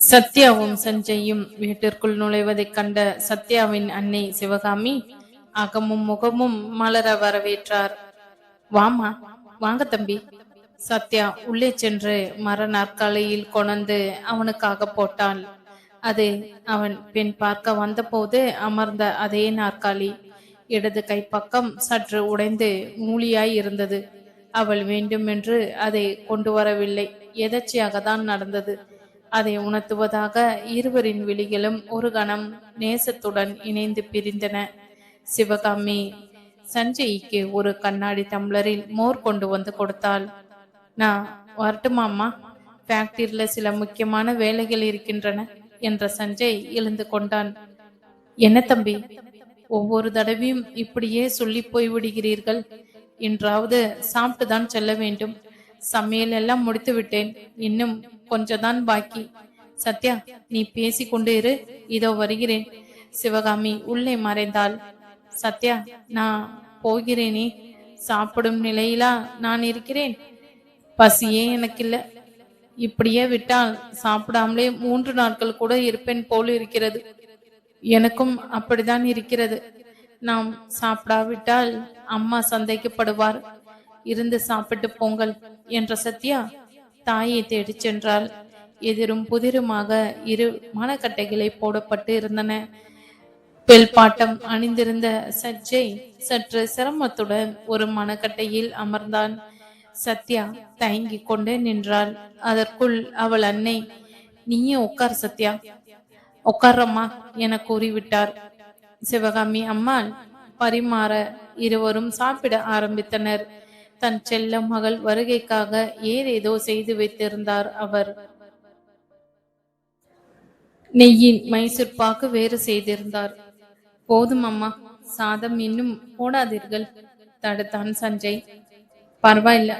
சத்யாவும் சஞ்சயும் வீட்டிற்குள் நுழைவதைக் கண்ட சத்யாவின் அன்னை சிவகாமி அகமும் முகமும் மலர வரவேற்றார். வாமா வாங்க தம்பி. சத்யா உள்ளே சென்று மர நாற்காலியில் கொணந்து அவனுக்காக போட்டாள். அது அவன் பெண் பார்க்க வந்தபோது அமர்ந்த அதே நாற்காலி இடது கைப்பக்கம் சற்று உடைந்து மூலியாய் இருந்தது. அவள் வேண்டுமென்று அதை கொண்டு வரவில்லை எதர்ச்சியாக தான் நடந்தது. அதை உணர்த்துவதாக இருவரின் விழிகளும் ஒரு கணம் நேசத்துடன் இணைந்து பிரிந்தன. சிவகாமி சஞ்சய்க்கு ஒரு கண்ணாடி டம்ளரில் மோர் கொண்டு வந்து கொடுத்தாள். நான் வரட்டுமாம்மா ஃபேக்டரியில சில முக்கியமான வேலைகள் இருக்கின்றன என்ற சஞ்சய் எழுந்து கொண்டான். என்ன தம்பி? ஒவ்வொரு தடவையும் இப்படியே சொல்லி போய் விடுகிறீர்கள். என்றாவது சாப்பிட்டு தான் செல்ல வேண்டும். சமையல் எல்லாம் முடித்து விட்டேன். இன்னும் கொஞ்சம் தான் பாக்கி. சத்யா நீ பேசி கொண்டு இரு. இதோ வருகிறேன். சிவகாமி உள்ளே மறைந்தாள். சத்யா நான் போகிறேனே. சாப்பிடும் நிலையிலா நான் இருக்கிறேன். பசியே எனக்கு இல்ல இப்படியே விட்டால் சாப்பிடாமலே மூன்று நாட்கள் கூட இருப்பேன் போல் இருக்கிறது. எனக்கும் அப்படிதான் இருக்கிறது. நாம் சாப்பிடாவிட்டால் அம்மா சந்தேகப்படுவார் இருந்து சாப்பிட்டு போங்கள். என்ற சத்யா தாயை தேடிச் சென்றாள் எதிரும் புதிருமாக இரு மனக்கட்டைகளை போடப்பட்டு இருந்தன. பெல்பாட்டம் அணிந்திருந்த சஜ்ஜை சற்று சிரமத்துடன் ஒரு மனக்கட்டையில் அமர்ந்தான். சத்யா தயங்கிக் கொண்டே நின்றாள். அதற்குள் அவள் அன்னை நீயே உட்கார் சத்யா. உட்கார்றம்மா என கூறிவிட்டார். சிவகாமி அம்மாள் பரிமாற இருவரும் சாப்பிட ஆரம்பித்தனர். தன் செல்ல மகள் வருகைக்காக ஏதேதோ செய்து வைத்திருந்தார் அவர்? நெய்யின் மைசூர் பாக்கு வேறு செய்திருந்தார். போதும் அம்மா சாதம் இன்னும் போடாதீர்கள். தடுத்தான் சஞ்சய். பரவாயில்ல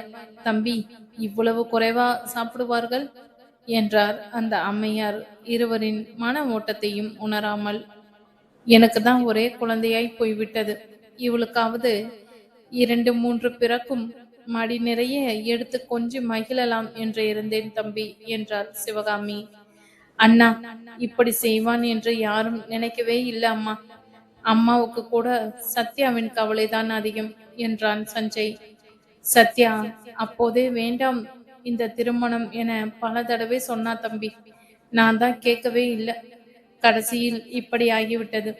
தம்பி இவ்வளவு குறைவா சாப்பிடுவார்கள்? என்றார் அந்த அம்மையார். இருவரின் மன ஓட்டத்தையும் உணராமல் எனக்கு தான் ஒரே குழந்தையாய் போய்விட்டது. இவளுக்காவது இரண்டு மூன்று பிறக்கும் மடி நிறைய எடுத்து கொஞ்சம் மகிழலாம் என்று இருந்தேன் தம்பி என்றார் சிவகாமி. அண்ணா இப்படி செய்வான் என்று யாரும் நினைக்கவே இல்லை அம்மா. அம்மாவுக்கு கூட சத்யாவின் கவலைதான் அதிகம் என்றான் சஞ்சய். சத்யா அப்போதே வேண்டாம் இந்த திருமணம் என பல தடவை சொன்னா தம்பி. நான் தான் கேட்கவே இல்லை. கடைசியில் இப்படி ஆகிவிட்டது.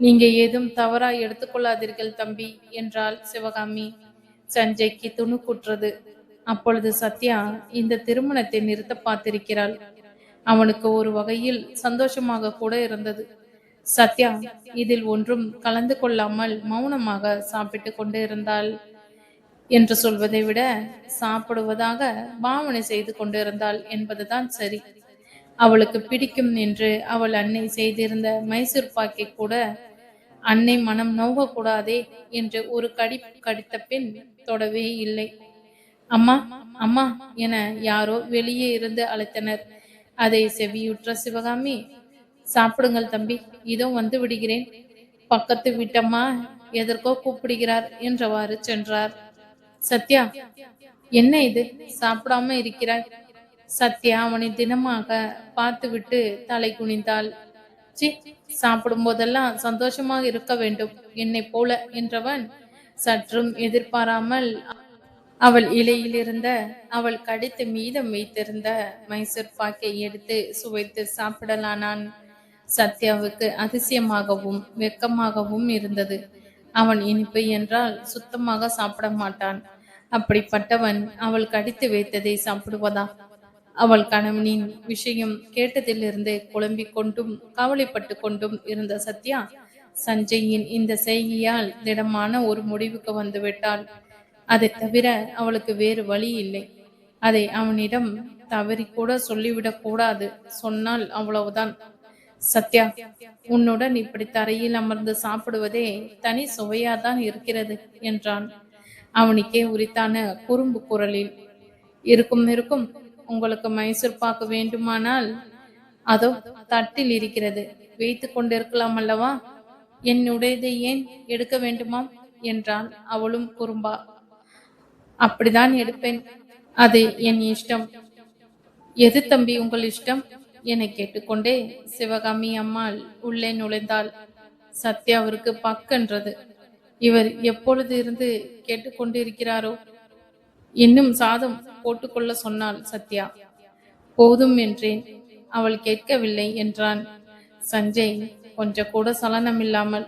நீங்க ஏதும் தவறா எடுத்துக்கொள்ளாதீர்கள் தம்பி என்றாள் சிவகாமி. சஞ்சய்க்கு துணுக்குற்றது. அப்பொழுது சத்யா இந்த திருமணத்தை நிறுத்த பார்த்திருக்கிறாள். அவனுக்கு ஒரு வகையில் சந்தோஷமாக கூட இருந்தது. சத்யா இதில் ஒன்றும் கலந்து கொள்ளாமல் மௌனமாக சாப்பிட்டு கொண்டு இருந்தாள். என்று சொல்வதை விட சாப்பிடுவதாக பாவனை செய்து கொண்டிருந்தாள் என்பதுதான் சரி. அவளுக்கு பிடிக்கும் என்று அவள் அன்னை செய்திருந்த மைசூர் பாக்கை கூட அன்னை மனம் நோகக்கூடாதே என்று ஒரு கடி கடித்த பின் தொடவே இல்லை. அம்மா அம்மா என யாரோ வெளியே இருந்து அழைத்தனர். அதை செவியுற்ற சிவகாமி சாப்பிடுங்கள் தம்பி இதோ வந்து விடுகிறேன். பக்கத்து வீட்டம்மா எதற்கோ கூப்பிடுகிறார் என்றவாறு சென்றார். சத்யா என்ன இது? சாப்பிடாம இருக்கிறாய். சத்யா அவனை தினமாக பார்த்துவிட்டு தலை குனிந்தாள். சி சாப்பிடும் போதெல்லாம் சந்தோஷமாக இருக்க வேண்டும் என்னை போல என்றவன் சற்றும் எதிர்பாராமல் அவள் இலையில் இருந்த அவள் கடித்து மீதம் வைத்திருந்த மைசூர் பாக்கை எடுத்து சுவைத்து சாப்பிடலானான். சத்யாவுக்கு அதிசயமாகவும் வெக்கமாகவும் இருந்தது. அவன் இனிப்பு என்றால் சுத்தமாக சாப்பிட மாட்டான். அப்படிப்பட்டவன் அவள் கடித்து வைத்ததை சாப்பிடுவதா? அவள் கணவனின் விஷயம் கேட்டதிலிருந்து குழம்பிக் கொண்டும் கவலைப்பட்டு கொண்டும் இருந்த சத்யா சஞ்சயின் இந்த செய்கையால் திடமான ஒரு முடிவுக்கு வந்துவிட்டாள் அதை தவிர அவளுக்கு வேறு வழி இல்லை. அதை அவனிடம் தவறி கூட சொல்லிவிடக் கூடாது. சொன்னால் அவ்வளவுதான். சத்யா உன்னுடன் இப்படி தரையில் அமர்ந்து சாப்பிடுவதே தனி சுவையாதான் இருக்கிறது என்றான். அவனுக்கே உரித்தான குறும்பு குரலில் இருக்கும் இருக்கும். உங்களுக்கு மைசூர் பாக்கு வேண்டுமானால் அதோ தட்டில் இருக்கிறது. வைத்து கொண்டிருக்கலாம் அல்லவா? என்னுடையதை ஏன் எடுக்க வேண்டுமாம்? என்றாள். அவளும் குறும்பா. அப்படிதான் எடுப்பேன். அது என் இஷ்டம். எது தம்பி உங்கள் இஷ்டம்? என கேட்டுக்கொண்டே சிவகாமி அம்மாள் உள்ளே நுழைந்தாள். சத்யாவிற்கு பக்கென்றது. இவர் எப்பொழுது இருந்து கேட்டுக்கொண்டிருக்கிறாரோ இன்னும் சாதம் போட்டுக்கொள்ள சொன்னாள் சத்யா. போதும் என்றேன். அவள் கேட்கவில்லை என்றான். சஞ்சய் கொஞ்சம் கூட சலனமில்லாமல்.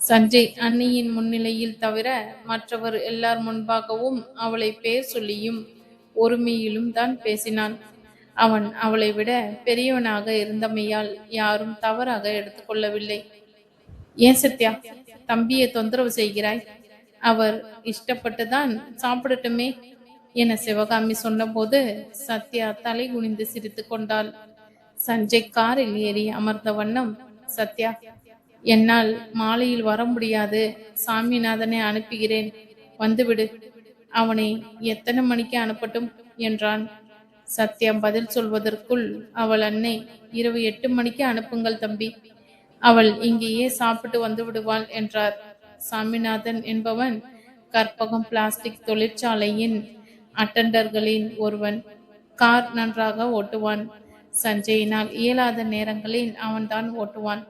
சஞ்சய் அன்னியின் முன்னிலையில் தவிர மற்றவர் எல்லார் முன்பாகவும் அவளை பேர் சொல்லியும் ஒருமையிலும் தான் பேசினான். அவன் அவளை விட பெரியவனாக இருந்தமையால் யாரும் தவறாக எடுத்துக்கொள்ளவில்லை. ஏன் சத்யா? தம்பியை தொந்தரவு செய்கிறாய்? அவர் இஷ்டப்பட்டுதான் சாப்பிடட்டுமே என சிவகாமி சொன்னபோது சத்யா தலை குனிந்து சிரித்து கொண்டாள். சஞ்சய் காரில் ஏறி அமர்ந்த வண்ணம் சத்யா என்னால் மாலையில் வர முடியாது. சாமிநாதனை அனுப்புகிறேன். வந்துவிடு. அவனை எத்தனை மணிக்கு அனுப்பட்டும்? என்றான். சத்யா பதில் சொல்வதற்குள் அவள் அன்னை இரவு எட்டு மணிக்கு அனுப்புங்கள் தம்பி. அவள் இங்கேயே சாப்பிட்டு வந்து விடுவாள் என்றார். சாமிநாதன் என்பவன் கற்பகம் பிளாஸ்டிக் தொழிற்சாலையின் அட்டண்டர்களின் ஒருவன். கார் நன்றாக ஓட்டுவான். சஞ்சயினால் இயலாத நேரங்களில் அவன்தான் ஓட்டுவான்.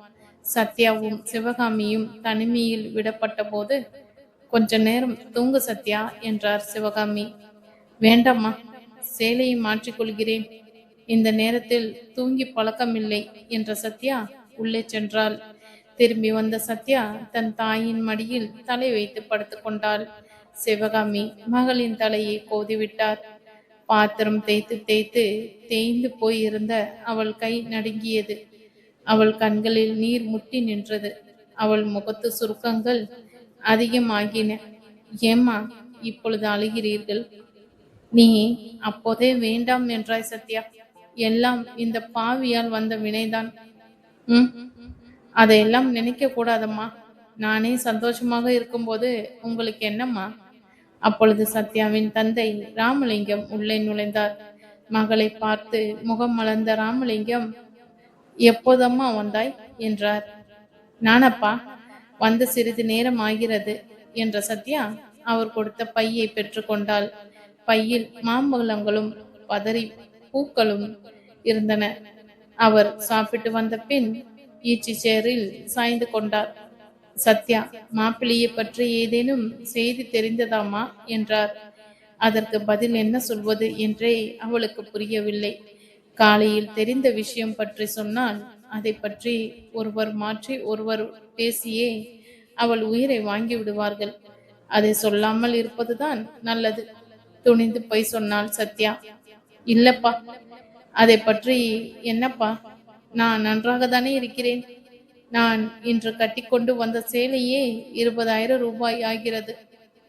சத்யாவும் சிவகாமியும் தனிமையில் விடப்பட்ட போது கொஞ்ச நேரம் தூங்கு சத்யா என்றார் சிவகாமி. வேண்டாம்மா சேலையை மாற்றிக்கொள்கிறேன் இந்த நேரத்தில் தூங்கி பழக்கமில்லை என்ற சத்யா உள்ளே சென்றாள். திரும்பி வந்த சத்யா தன் தாயின் மடியில் தலை வைத்து படுத்துக்கொண்டாள் சிவகாமி மகளின் தலையை கோதிவிட்டார். பாத்திரம் தேய்த்து தேய்த்து தேய்ந்து போயிருந்த அவள் கை நடுங்கியது. அவள் கண்களில் நீர் முட்டி நின்றது. அவள் முகத்து சுருக்கங்கள் அதிகமாகின. ஏம்மா இப்பொழுது அழுகிறீர்கள்? நீ அப்போதே வேண்டாம் என்றாய் சத்யா. எல்லாம் இந்த பாவியால் வந்த வினைதான். ம் அதையெல்லாம் நினைக்க கூடாதம்மா நானே சந்தோஷமாக இருக்கும்போது உங்களுக்கு என்னம்மா? அப்பொழுது சத்யாவின் தந்தை ராமலிங்கம் உள்ளே நுழைந்தார். மகளை பார்த்து முகம் மலர்ந்த ராமலிங்கம் எப்போதம்மா வந்தாய்? என்றார். நானப்பா வந்து சிறிது நேரம் ஆகிறது என்ற சத்யா அவர் கொடுத்த பையை பெற்றுக்கொண்டாள் பையில் மாம்பழங்களும் பதறி பூக்களும் இருந்தன. அவர் சாப்பிட்டு வந்த பின் ஈச்சி சேரில் சாய்ந்து கொண்டார். சத்யா மாப்பிள்ளையை பற்றி ஏதேனும் செய்தி தெரிந்ததாமா? என்றார். அதற்கு பதில் என்ன சொல்வது என்றே அவளுக்கு புரியவில்லை. காலையில் தெரிந்த விஷயம் பற்றி சொன்னால் அதை பற்றி ஒருவர் மாற்றி ஒருவர் பேசியே அவள் உயிரை வாங்கி விடுவார்கள். அதை சொல்லாமல் இருப்பதுதான் நல்லது துணிந்து போய் சொன்னாள் சத்யா. இல்லப்பா அதை பற்றி என்னப்பா? நான் நன்றாக தானே இருக்கிறேன். நான் இன்று கட்டிக்கொண்டு வந்த சேலையே இருபதாயிரம் ரூபாய் ஆகிறது.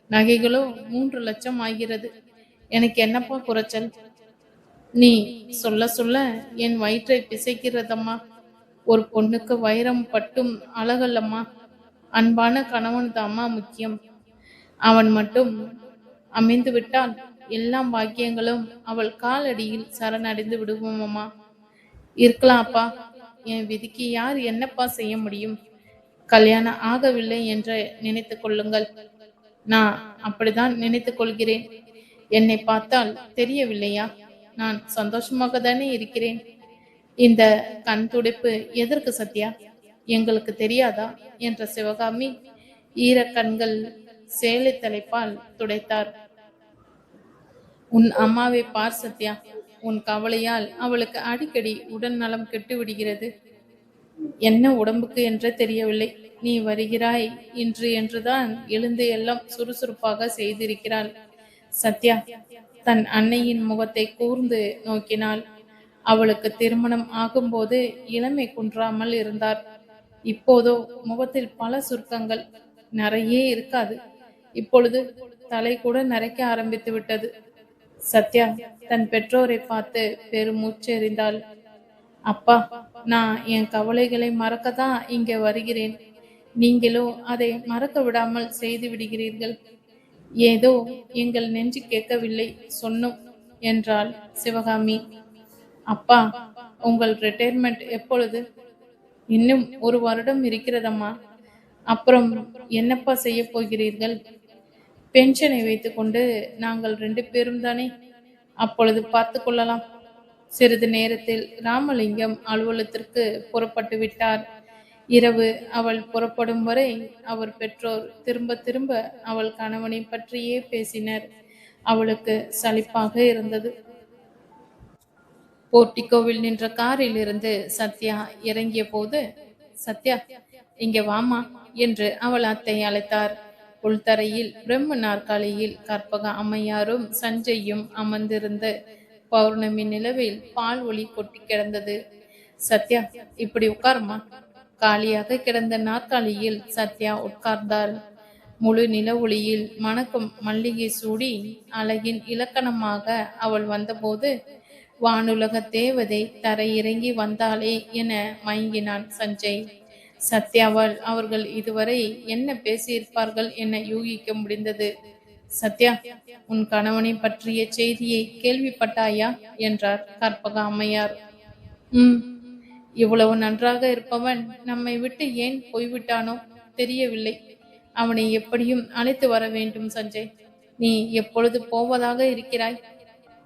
நகைகளோ மூன்று லட்சம் ஆகிறது. எனக்கு என்னப்பா குறைச்சல்? நீ சொல்ல சொல்ல என் வயிற்றை பிசைக்கிறதம்மா. ஒரு பொண்ணுக்கு வைரம் பட்டும் அழகல்லம்மா. அன்பான கணவன் அம்மா முக்கியம். அவன் மட்டும் அமைந்து விட்டால் எல்லா பாக்கியங்களும் அவள் காலடியில் சரணடைந்து விடுவோம் இருக்கலாம்ப்பா. என் விதிக்கு யார் என்னப்பா செய்ய முடியும்? கல்யாணம் ஆகவில்லை என்று நினைத்து கொள்ளுங்கள். நான் அப்படிதான் நினைத்து கொள்கிறேன். என்னை பார்த்தால் தெரியவில்லையா? நான் சந்தோஷமாக தானே இருக்கிறேன். இந்த கண் துடைப்பு எதற்கு சத்யா? எங்களுக்கு தெரியாதா? என்ற சிவகாமி ஈர கண்கள் சேலை தலைப்பால் துடைத்தார். உன் அம்மாவை பார் சத்யா. உன் கவலையால் அவளுக்கு அடிக்கடி உடல் நலம் கெட்டு விடுகிறது என்ன உடம்புக்கு என்று தெரியவில்லை. நீ வருகிறாய் இன்று என்றுதான் எழுந்து எல்லாம் சுறுசுறுப்பாக செய்திருக்கிறாள். சத்யா தன் அன்னையின் முகத்தை கூர்ந்து நோக்கினாள். அவளுக்கு திருமணம் ஆகும்போது இளமை குன்றாமல் இருந்தார். இப்போதோ முகத்தில் பல சுருக்கங்கள் நிறைய இருக்காது. இப்பொழுது தலை கூட நரைக்க ஆரம்பித்து விட்டது சத்யா தன் பெற்றோரை பார்த்து பெருமூச்சு எறிந்தாள் அப்பா நான் என் கவலைகளை மறக்கத்தான் இங்கே வருகிறேன். நீங்களோ அதை மறக்க விடாமல் செய்து விடுகிறீர்கள். ஏதோ எங்கள் நெஞ்சு கேட்கவில்லை சொன்னோம் என்றாள் சிவகாமி. அப்பா உங்கள் ரிட்டையர்மெண்ட் எப்பொழுது? இன்னும் ஒரு வருடம் இருக்கிறதம்மா. அப்புறம் என்னப்பா செய்ய போகிறீர்கள்? பென்ஷனை வைத்துக்கொண்டு நாங்கள் ரெண்டு பேரும் தானே அப்பொழுது பார்த்து கொள்ளலாம். சிறிது நேரத்தில் ராமலிங்கம் அலுவலகத்திற்கு புறப்பட்டு விட்டார். இரவு அவள் புறப்படும் வரை அவர் பெற்றோர் திரும்ப திரும்ப அவள் கணவனை பற்றியே பேசினர். அவளுக்கு சலிப்பாக இருந்தது. போர்டிகோவில் நின்ற காரில் இருந்து சத்யா இறங்கிய போது சத்யா இங்க வாமா என்று அவள் அத்தை அழைத்தார். உள்தரையில் பிரம்ம நாற்காலியில் கற்பக அம்மையாரும் சஞ்சையும் அமர்ந்திருந்த பௌர்ணமி நிலவில் பால் ஒளி கொட்டி கிடந்தது. சத்யா இப்படி உட்காருமா? காலியாக கிடந்த நாற்காலியில் சத்யா உட்கார்ந்தாள். முழு நில ஒளியில் மணக்கும் மல்லிகை சூடி அழகின் இலக்கணமாக அவள் வந்தபோது வானுலக தேவதை தரையிறங்கி வந்தாளே என மயங்கினான் சஞ்சய். சத்யாவால் அவர்கள் இதுவரை என்ன பேசியிருப்பார்கள் என யூகிக்க முடிந்தது. சத்யா உன் கணவனை பற்றிய செய்தியை கேள்விப்பட்டாயா? என்றார் கற்பக அம்மையார். உம் இவ்வளவு நன்றாக இருப்பவன் நம்மை விட்டு ஏன் போய்விட்டானோ தெரியவில்லை. அவனை எப்படியும் அழைத்து வர வேண்டும் சஞ்சய். நீ எப்பொழுது போவதாக இருக்கிறாய்?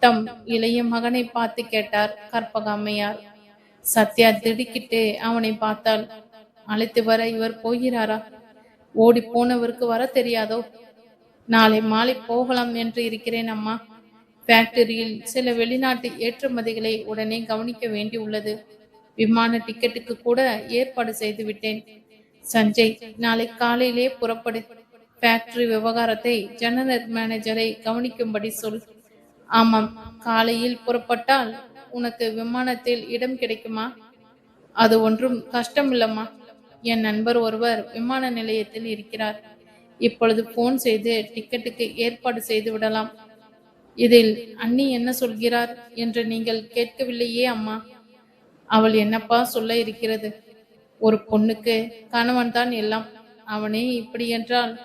தம் இளைய மகனை பார்த்து கேட்டார் கற்பக அம்மையார். சத்யா திடுக்கிட்டு அவனை பார்த்தாள். அழைத்து வர இவர் போகிறாரா? ஓடி போனவருக்கு வர தெரியாதோ? நாளை மாலை போகலாம் என்று இருக்கிறேன் அம்மா. ஃபேக்டரியில் சில வெளிநாட்டு ஏற்றுமதிகளை உடனே கவனிக்க வேண்டி உள்ளது. விமான டிக்கெட்டுக்கு கூட ஏற்பாடு செய்து விட்டேன். சஞ்சய் நாளை காலையிலே புறப்படு. ஃபேக்டரி விவகாரத்தை ஜெனரல் மேனேஜரை கவனிக்கும்படி சொல். ஆமாம் காலையில் புறப்பட்டால் உனக்கு விமானத்தில் இடம் கிடைக்குமா? அது ஒன்றும் கஷ்டமில்லம்மா. என் நண்பர் ஒருவர் விமான நிலையத்தில் இருக்கிறார். இப்பொழுது போன் செய்து டிக்கெட்டுக்கு ஏற்பாடு செய்து விடலாம். இதில் அண்ணி என்ன சொல்கிறார்? என்று நீங்கள் கேட்கவில்லையே அம்மா. அவள் என்னப்பா சொல்ல இருக்கிறது? ஒரு பொண்ணுக்கு கணவன் தான் எல்லாம். அவனே இப்படி என்றால்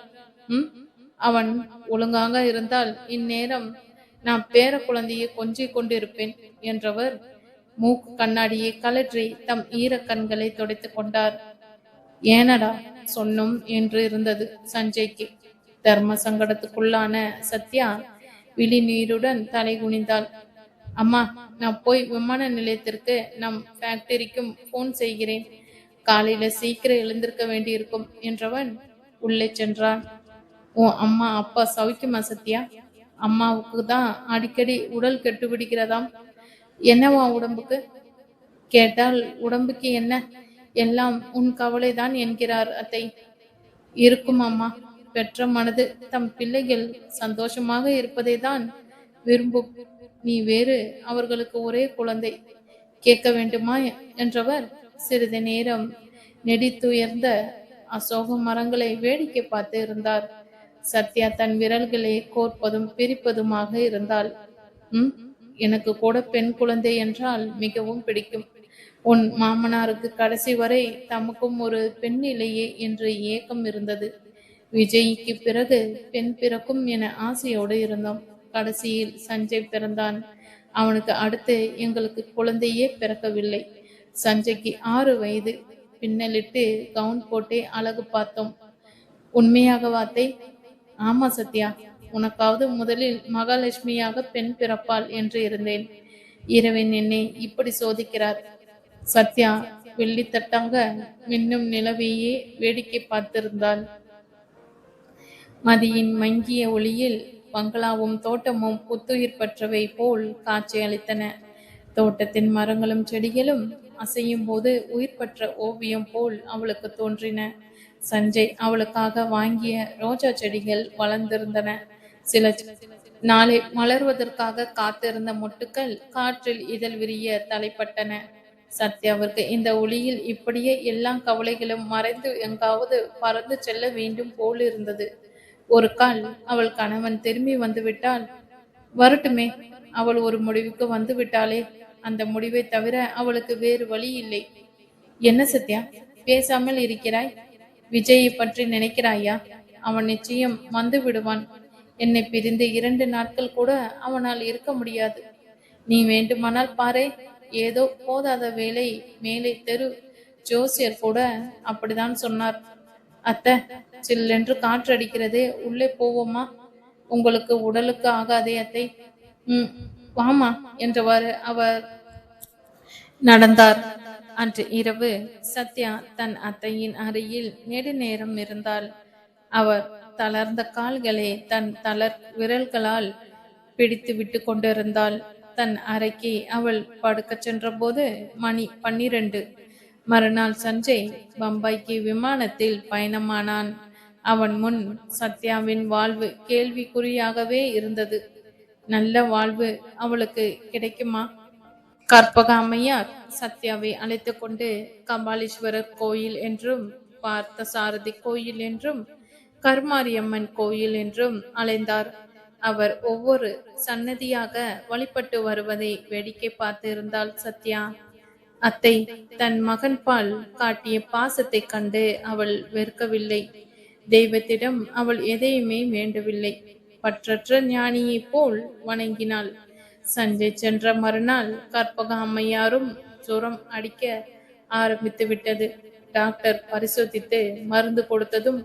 ம்? அவன் ஒழுங்காக இருந்தால் இந்நேரம் நான் பேர குழந்தையை கொஞ்சி கொண்டிருப்பேன் என்றவர் மூக்கு கண்ணாடியை கலற்றி தம் ஈர கண்களை துடைத்துக் கொண்டார். ஏனடா சொன்னோம் என்று இருந்தது சஞ்சய்க்கு. தர்ம சங்கடத்துக்குள்ளான சத்யா விழி நீருடன் தலை குனிந்தாள். அம்மா நான் போய் விமான நிலையத்திற்கு நம் ஃபேக்டரிக்கும் போன் செய்கிறேன். காலையில சீக்கிரம் எழுந்திருக்க வேண்டியிருக்கும் என்றவன் உள்ளே சென்றான். உன் அம்மா அப்பா சவிக்குமா சத்யா? அம்மாவுக்கு தான் அடிக்கடி உடல் கெட்டு பிடிக்கிறதாம் என்னவா உடம்புக்கு? கேட்டால் உடம்புக்கு என்ன? எல்லாம் உன் கவலைதான் என்கிறார் அத்தை. இருக்கும் அம்மா பெற்ற மனது தம் பிள்ளைகள் சந்தோஷமாக இருப்பதை தான் விரும்பும். நீ வேறு அவர்களுக்கு ஒரே குழந்தை. கேட்க வேண்டுமா என்றவர் சிறிது நேரம் நெடித்துயர்ந்த அசோக மரங்களை வேடிக்கை பார்த்து இருந்தார். சத்யா தன் விரல்களை கோர்ப்பதும் பிரிப்பதுமாக இருந்தாள். உம் எனக்கு கூட பெண் குழந்தை என்றால் மிகவும் பிடிக்கும். உன் மாமனாருக்கு கடைசி வரை தமக்கும் ஒரு பெண் இல்லையே என்று ஏக்கம் இருந்தது. விஜய்க்கு பிறகு பெண் பிறக்கும் என ஆசையோடு இருந்தோம். கடைசியில் சஞ்சய் பிறந்தான். அவனுக்கு அடுத்து எங்களுக்கு குழந்தையே பிறக்கவில்லை. சஞ்சய்க்கு ஆறு வயது. பின்னலிட்டு கவுன் போட்டே அழகு பார்த்தோம். உண்மையாக வார்த்தை ஆமா சத்யா. உனக்காவது முதலில் மகாலட்சுமியாக பெண் பிறப்பாள் என்று இருந்தேன். இரவின் என்னை இப்படி சோதிக்கிறார். சத்யா வெள்ளித்தட்டாங்க மின்னும் நிலவையே வேடிக்கை பார்த்திருந்தாள். மதியின் மங்கிய ஒளியில் பங்களாவும் தோட்டமும் புத்துயிர் பெற்றவை போல் காட்சி அளித்தன. தோட்டத்தின் மரங்களும் செடிகளும் அசையும் போது உயிர் பெற்ற ஓவியம் போல் அவளுக்கு தோன்றின. சஞ்சய் அவளுக்காக வாங்கிய ரோஜா செடிகள் வளர்ந்திருந்தன. சில நாளை மலர்வதற்காக காத்திருந்த மொட்டுக்கள் காற்றில் இதழ் விரிய தலைப்பட்டன. சத்யாவிற்கு இந்த ஒளியில் இப்படியே எல்லா கவலைகளும் மறைந்து எங்காவது பறந்து செல்ல வேண்டும் போல் இருந்தது ஒரு கால் அவள் கணவன் திரும்பி வந்து விட்டால் வரட்டுமே அவள் ஒரு முடிவுக்கு வந்து விட்டாளே அந்த முடிவை தவிர அவளுக்கு வேறு வழி இல்லை. என்ன சத்யா பேசாமல் இருக்கிறாய்? விஜயை பற்றி நினைக்கிறாயா? அவன் நிச்சயம் வந்து விடுவான். என்னை பிரிந்து இரண்டு நாட்கள் கூட அவனால் இருக்க முடியாது. நீ வேண்டுமானால் பாரே ஏதோ போதாத வேலை மேலே தெரு ஜோசியர் கூட அப்படிதான் சொன்னார். அத்தை சில்லென்று காற்றடிக்கிறதே உள்ளே போவோமா? உங்களுக்கு உடலுக்கு ஆகாதே அத்தை. ம் வாமா என்றவாறு அவர் நடந்தார். அன்று இரவு சத்யா தன் அத்தையின் அருகில் நெடுநேரம் இருந்தாள். அவர் தளர்ந்த கால்களை தன் தளர் விரல்களால் பிடித்து விட்டு கொண்டிருந்தாள். தன் அறைக்கு அவள் படுக்கச் சென்றபோது மணி பன்னிரண்டு. மறுநாள் சஞ்சய் பம்பாய்க்கு விமானத்தில் பயணமானான். அவன் முன் சத்யாவின் வாழ்வு கேள்விக்குறியாகவே இருந்தது. நல்ல வாழ்வு அவளுக்கு கிடைக்குமா? கற்பக அம்மையார் சத்யாவை அழைத்து கொண்டு கபாலீஸ்வரர் கோயில் என்றும் பார்த்த சாரதி கோயில் என்றும் கருமாரியம்மன் கோயில் என்றும் அலைந்தார் அவர் ஒவ்வொரு சன்னதியாக வழிபட்டு வருவதை வேடிக்கை பார்த்து இருந்தாள் சத்யா. அத்தை தன் மகன் பால் காட்டிய பாசத்தை கண்டு அவள் வெறுக்கவில்லை. தெய்வத்திடம் அவள் எதையுமே வேண்டவில்லை. பற்றற்ற ஞானியைப் போல் வணங்கினாள். சஞ்சய் சென்ற மறுநாள் கற்பக அம்மையாரும் ஜுரம் அடிக்க ஆரம்பித்து விட்டது. டாக்டர் பரிசோதித்து மருந்து கொடுத்ததும்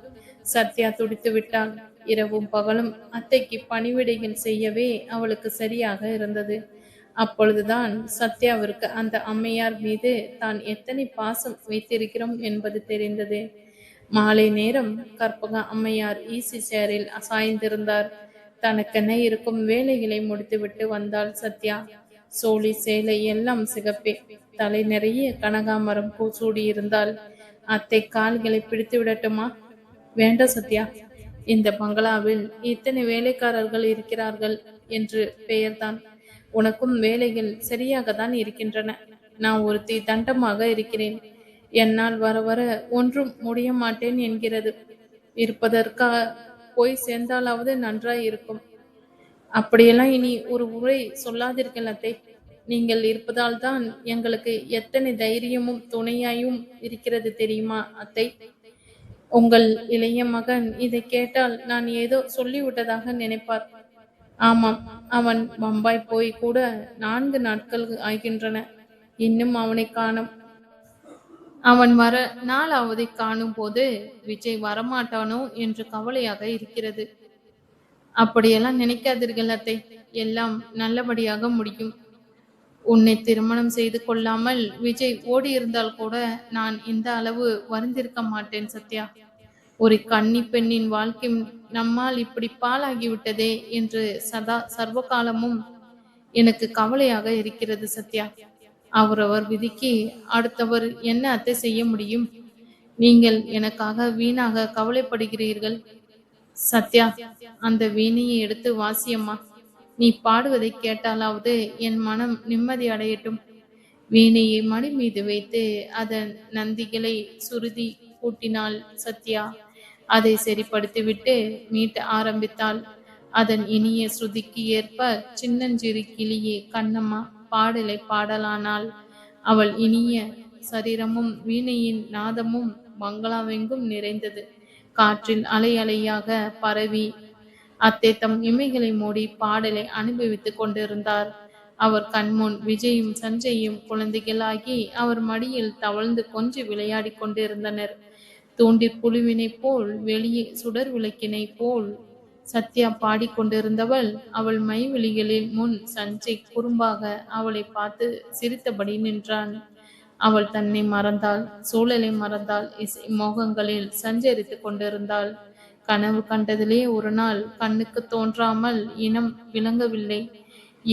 சத்யா துடித்து விட்டாள். இரவும் பகலும் அத்தைக்கு பணிவிடைகள் செய்யவே அவளுக்கு சரியாக இருந்தது. அப்பொழுதுதான் சத்யாவிற்கு அந்த அம்மையார் மீது தான் எத்தனை பாசம் வைத்திருக்கிறோம் என்பது தெரிந்தது. மாலை நேரம் கற்பக அம்மையார் ஈசி சேரில் அசாய்ந்திருந்தார் தனக்கென இருக்கும் வேலைகளை முடித்துவிட்டு வந்தாள் சத்யா. சோழி சேலை எல்லாம் சிகப்பே. தலை நிறைய கனகாமரம் பூ இருந்தால் அத்தை கால்களை பிடித்து விடட்டுமா? வேண்டாம் சத்யா. இந்த பங்களாவில் இத்தனை வேலைக்காரர்கள் இருக்கிறார்கள் என்று பெயர்தான். உனக்கும் வேலைகள் சரியாக தான் இருக்கின்றன. நான் ஒருத்தி தண்டமாக இருக்கிறேன். என்னால் வர வர ஒன்றும் முடிய மாட்டேன் என்கிறது. இருப்பதற்கா போய் சேர்ந்தாலாவது நன்றாய் இருக்கும். அப்படியெல்லாம் இனி ஒரு உரை சொல்லாதீர்கள் அத்தை. நீங்கள் இருப்பதால் தான் எங்களுக்கு எத்தனை தைரியமும் துணையாயும் இருக்கிறது தெரியுமா அத்தை? உங்கள் இளைய மகன் இதை கேட்டால் நான் ஏதோ சொல்லிவிட்டதாக நினைப்பார். ஆமாம் அவன் பம்பாய் போய் கூட நான்கு நாட்கள் ஆகின்றன. இன்னும் அவனை காணும். அவன் வர நாலாவதை காணும் போது விஜய் வரமாட்டானோ என்று கவலையாக இருக்கிறது. அப்படியெல்லாம் நினைக்காதீர்கள் அத்தை. எல்லாம் நல்லபடியாக முடியும். உன்னை திருமணம் செய்து கொள்ளாமல் விஜய் ஓடி இருந்தால் கூட நான் இந்த அளவு வருந்திருக்க மாட்டேன் சத்யா. ஒரு கன்னி பெண்ணின் வாழ்க்கை நம்மால் இப்படி பாலாகிவிட்டதே என்று சதா சர்வகாலமும் எனக்கு கவலையாக இருக்கிறது சத்யா. அவரவர் விதிக்கு அடுத்தவர் என்ன அத்தை செய்ய முடியும்? நீங்கள் எனக்காக வீணாக கவலைப்படுகிறீர்கள் சத்யா. அந்த வீணையை எடுத்து வாசியம்மா. நீ பாடுவதை கேட்டாலாவது என் மனம் நிம்மதி அடையட்டும். வீணையை மடி மீது வைத்து அதன் நந்திகளை சுருதி கூட்டினாள் சத்யா. அதை சரிப்படுத்திவிட்டு மீட்ட ஆரம்பித்தாள். அதன் இனிய ஸ்ருதிக்கு ஏற்ப சின்னஞ்சிறு கிளியே கண்ணம்மா பாடலை பாடலானாள். அவள் இனிய சரீரமும் வீணையின் நாதமும் பங்களாவெங்கும் நிறைந்தது. காற்றில் அலை அலையாக பரவி அத்தை தம் இமைகளை மூடி பாடலை அனுபவித்துக் கொண்டிருந்தார். அவர் கண்முன் விஜயும் சஞ்சயும் குழந்தைகளாகி அவர் மடியில் தவழ்ந்து கொஞ்சி விளையாடி கொண்டிருந்தனர். தூண்டிற் புழுவினைப் போல் வெளியே சுடர் விளக்கினைப் போல் சத்யா பாடிக்கொண்டிருந்தவள் அவள் மைவெளிகளில் முன் சஞ்சய் குறும்பாக அவளை பார்த்து சிரித்தபடி நின்றான். அவள் தன்னை மறந்தாள் சூழலை மறந்தாள் இசை மோகங்களில் சஞ்சரித்துக் கொண்டிருந்தாள். கனவு கண்டதிலே ஒரு நாள் கண்ணுக்கு தோன்றாமல் இனம் விளங்கவில்லை.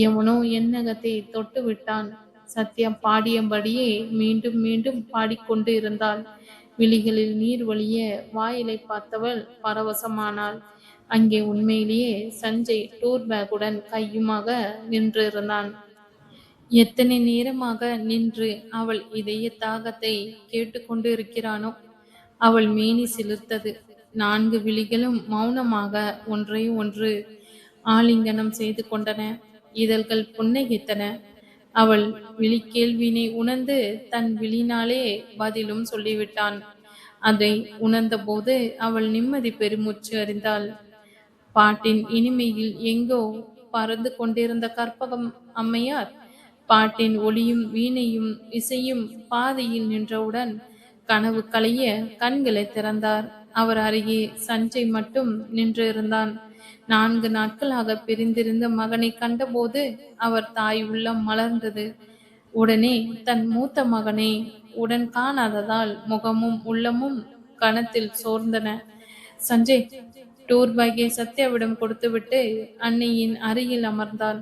எவனோ எண்ணகத்தை தொட்டு விட்டான் சத்யா பாடியபடியே மீண்டும் மீண்டும் பாடிக்கொண்டு இருந்தாள். விழிகளில் நீர் வழிய வாயிலை பார்த்தவள் பரவசமானாள். அங்கே உண்மையிலேயே சஞ்சய் டூர் பேக்குடன் கையுமாக நின்றிருந்தான் எத்தனை நேரமாக நின்று அவள் இதய தாகத்தை கேட்டுக்கொண்டு இருக்கிறானோ? அவள் மேனி சிலிர்த்தது. நான்கு விழிகளும் மௌனமாக ஒன்றை ஒன்று ஆலிங்கனம் செய்து கொண்டன. இதழ்கள் புன்னகித்தன. அவள் விழிக்கேள்வினை உணர்ந்து தன் விழினாலே பதிலும் சொல்லிவிட்டான். அதை உணர்ந்தபோது அவள் நிம்மதி பெருமூச்சு அறிந்தாள். பாட்டின் இனிமையில் எங்கோ பறந்து கொண்டிருந்த கற்பகம் அம்மையார் பாட்டின் ஒளியும் வீணையும் இசையும் பாதையில் நின்றவுடன் கனவு களைய கண்களை திறந்தார். அவர் அருகே சஞ்சய் மட்டும் நின்று இருந்தான் நான்கு நாட்களாக பிரிந்திருந்த மகனை கண்டபோது அவர் தாய் உள்ளம் மலர்ந்தது. உடனே தன் மூத்த மகனை உடன் காணாததால் முகமும் உள்ளமும் கணத்தில் சோர்ந்தன. சஞ்சய் டூர் பேக்கை சத்யாவிடம் கொடுத்துவிட்டு அன்னையின் அருகில் அமர்ந்தான்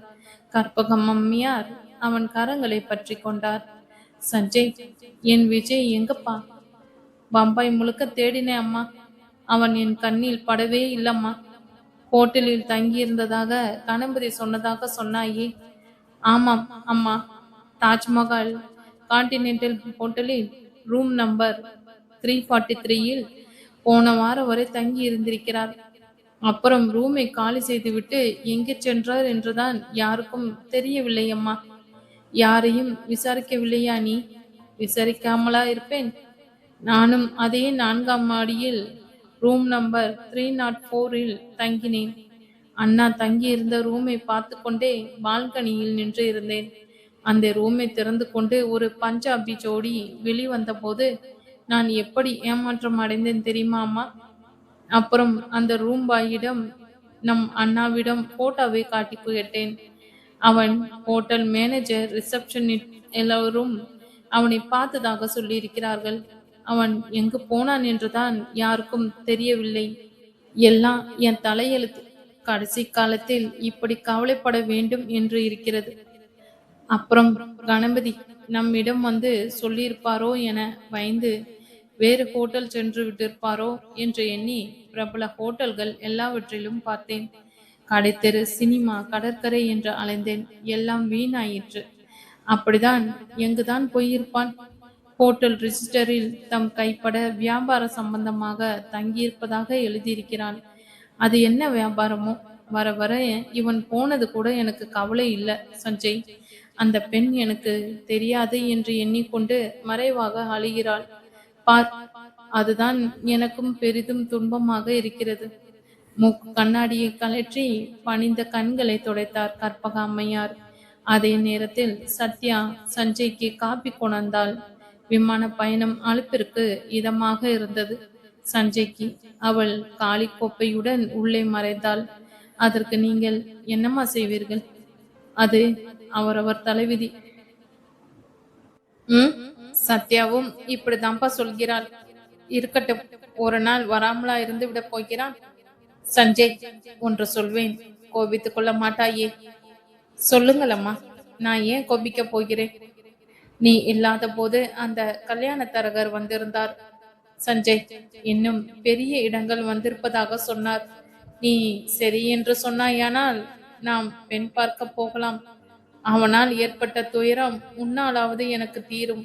கற்பகம் அம்மியார் அவன் கரங்களை பற்றி கொண்டார். சஞ்சய் என் விஜய் எங்கப்பா? பம்பாய் முழுக்க தேடினேன் அம்மா. அவன் என் கண்ணில் படவே இல்லம்மா. ஹோட்டலில் தங்கியிருந்ததாக கணபதி சொன்னதாக சொன்னாயே. ஆமாம் அம்மா. தாஜ்மஹால் கான்டினென்டல் ஹோட்டலில் ரூம் நம்பர் த்ரீ ஃபார்ட்டி த்ரீயில் போன வாரம் வரை தங்கி இருந்திருக்கிறார் அப்புறம் ரூமை காலி செய்துவிட்டு எங்கே சென்றார் என்றுதான் யாருக்கும் தெரியவில்லை அம்மா யாரையும் விசாரிக்கவில்லையா நீ? விசாரிக்காமலா இருப்பேன்? நானும் அதே நான்காம் மாடியில் ரூம் நம்பர் த்ரீ நாட் ஃபோரில் தங்கினேன். அண்ணா தங்கியிருந்த ரூமை பார்த்து கொண்டே பால்கனியில் நின்று இருந்தேன். அந்த ரூமை திறந்து கொண்டு ஒரு பஞ்சாபி ஜோடி வெளிவந்த போது நான் எப்படி ஏமாற்றம் அடைந்தேன் தெரியுமாமா அப்புறம் அந்த ரூம் பாயிடம் நம் அண்ணாவிடம் போட்டோவை காட்டி கேட்டேன். அவன் ஹோட்டல் மேனேஜர் ரிசப்ஷனில் எல்லோரும் அவனை பார்த்ததாக சொல்லியிருக்கிறார்கள். அவன் எங்கு போனான் என்றுதான் யாருக்கும் தெரியவில்லை. எல்லாம் என் தலையெழுத்து. கடைசி காலத்தில் இப்படி கவலைப்பட வேண்டும் என்று இருக்கிறது. அப்புறம் கணபதி நம்மிடம் வந்து சொல்லியிருப்பாரோ என பயந்து வேறு ஹோட்டல் சென்று விட்டிருப்பாரோ என்று எண்ணி பிரபல ஹோட்டல்கள் எல்லாவற்றிலும் பார்த்தேன். கடைத்தெரு சினிமா கடற்கரை என்று அலைந்தேன். எல்லாம் வீணாயிற்று. அப்படிதான் எங்குதான் போயிருப்பான்? ஹோட்டல் ரிஜிஸ்டரில் தம் கைப்பட வியாபார சம்பந்தமாக தங்கியிருப்பதாக எழுதியிருக்கிறான் அது என்ன வியாபாரமோ? வர வர இவன் போனது கூட எனக்கு கவலை இல்லை சஞ்சய். அந்த பெண் எனக்கு தெரியாது என்று எண்ணிக்கொண்டு மறைவாக அழுகிறாள். பார் அதுதான் எனக்கும் பெரிதும் துன்பமாக இருக்கிறது. மூக்கு கண்ணாடியை கழற்றி பணிந்த கண்களை துடைத்தார் கற்பக அம்மையார். அதே நேரத்தில் சத்யா சஞ்சய்க்கு காப்பி கொணர்ந்தாள். விமான பயணம் அழுப்பிற்கு இதமாக இருந்தது. சஞ்சய்க்கு அவள் காளி கோப்பையுடன் உள்ளே மறைந்தாள். அதற்கு நீங்கள் என்னம்மா செய்வீர்கள்? அது அவரவர் தலைவிதி. ம் சத்யாவும் இப்படிதான்ப்பா சொல்கிறாள். இருக்கட்டும் ஒரு நாள் வராமலா இருந்து விட போகிறான்? சஞ்சய் ஒன்று சொல்வேன். கோபித்துக் கொள்ள மாட்டாயே. சொல்லுங்கள் அம்மா நான் ஏன் கோபிக்க போகிறேன்? நீ இல்லாத போது அந்த கல்யாண தரகர் வந்திருந்தார். சஞ்சய் இன்னும் பெரிய இடங்கள் வந்திருப்பதாக சொன்னார். நீ சரி என்று சொன்னாயானால் நாம் பெண் பார்க்க போகலாம். அவனால் ஏற்பட்ட துயரம் உன்னாலாவது எனக்கு தீரும்.